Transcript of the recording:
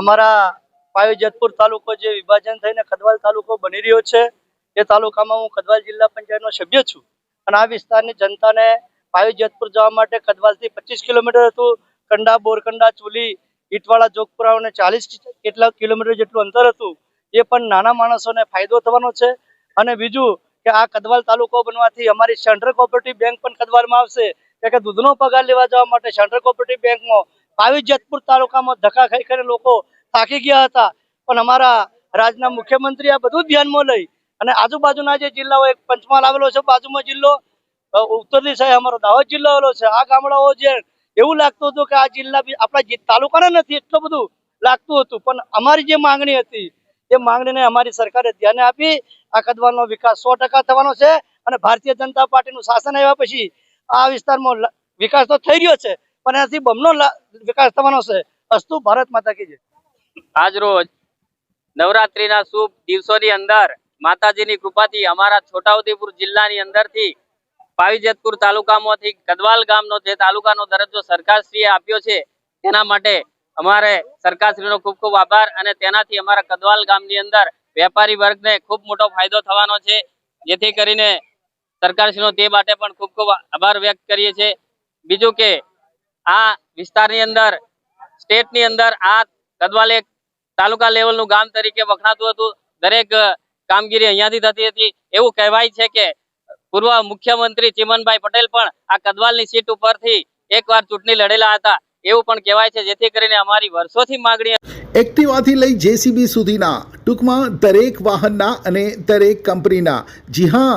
અમારા પાયોજતપુર તાલુકો જે વિભાજન થઈને ખદવાલ તાલુકો બની રહ્યો છે એ તાલુકામાં હું ખદવાલ જિલ્લા પંચાયતનો સભ્ય છું. અને આ વિસ્તારની જનતાને પાયોજતપુર જવા માટે ખદવાલથી પચીસ કિલોમીટર હતું. કંડા બોરકંડા ચોલી ઈટવાળા જોગપુરાઓને ચાલીસ કેટલા કિલોમીટર જેટલું અંતર હતું. એ પણ નાના માણસોને ફાયદો થવાનો છે. અને બીજું કે આ કદવાલ તાલુકો બનવાથી અમારી સેન્ટ્રલ કોઓપરેટિવ બેંક પણ કદવાલમાં આવશે. કે દૂધનો પગાર લેવા જવા માટે સેન્ટ્રલ કોઓપરેટિવ બેંકમાં પાવી જેતપુર તાલુકામાં ધક્કા ખાઈ કરીને લોકો થાકી ગયા હતા. પણ અમારા રાજ્યના મુખ્યમંત્રી આ બધું ધ્યાનમાં લઈ અને આજુબાજુના જે જિલ્લાઓ, એક પંચમહાલ આવેલો છે, બાજુમાં જિલ્લો ઉત્તરની ઉત્તર દિશાએ અમારો દાહોદ જિલ્લો આવેલો છે. આ ગામડાઓ જે એવું લાગતું હતું કે આ જિલ્લા આપણા તાલુકાના નથી એટલું બધું લાગતું હતું. પણ અમારી જે માંગણી હતી એ માંગણીને અમારી સરકારે ધ્યાને આપી, આ કદવાનો વિકાસ સો થવાનો છે અને ભારતીય જનતા પાર્ટીનું શાસન આવ્યા પછી આ વિસ્તારમાં વિકાસ તો થઈ રહ્યો છે, પણ એનાથી બમનો વિકાસ થવાનો છે. અસ્તુ ભારત માતા કી જય. આજ રોજ નવરાત્રીના શુભ દિવસોની અંદર માતાજીની કૃપાથી અમારા છોટાઉદેપુર જિલ્લાની અંદરથી પાવીજેતપુર તાલુકામાંથી કદવાલ ગામનો જે તાલુકાનો દરજ્જો સરકારશ્રીએ આપ્યો છે, તેના માટે અમારે સરકારશ્રીનો ખૂબ ખૂબ આભાર અને તેનાથી અમારા કદવાલ ગામની અંદર વેપારી વર્ગને ખૂબ મોટો ફાયદો થવાનો છે. જેથી કરીને સરકારશ્રીનો તે માટે પણ ખૂબ ખૂબ આભાર વ્યક્ત કરીએ છીએ. બીજું કે આ વિસ્તારની અંદર, સ્ટેટની અંદર આ કદવાલ એક તાલુકા લેવલનું ગામ તરીકે વખણાતું હતું. દરેક કામગીરી અહીંયાથી થતી હતી. એવું કહેવાય છે કે પૂર્વ મુખ્યમંત્રી ચિમનભાઈ પટેલ પણ આ કદવાલની સીટ ઉપરથી એકવાર ચૂંટણી લડેલા હતા. એવું પણ કહેવાય છે, જેથી કરીને અમારી વર્ષોથી માગણી એક્ટિવાથી લઈ જેસીબી સુધીના ટૂંકમાં દરેક વાહનના અને દરેક કંપનીના. જી હા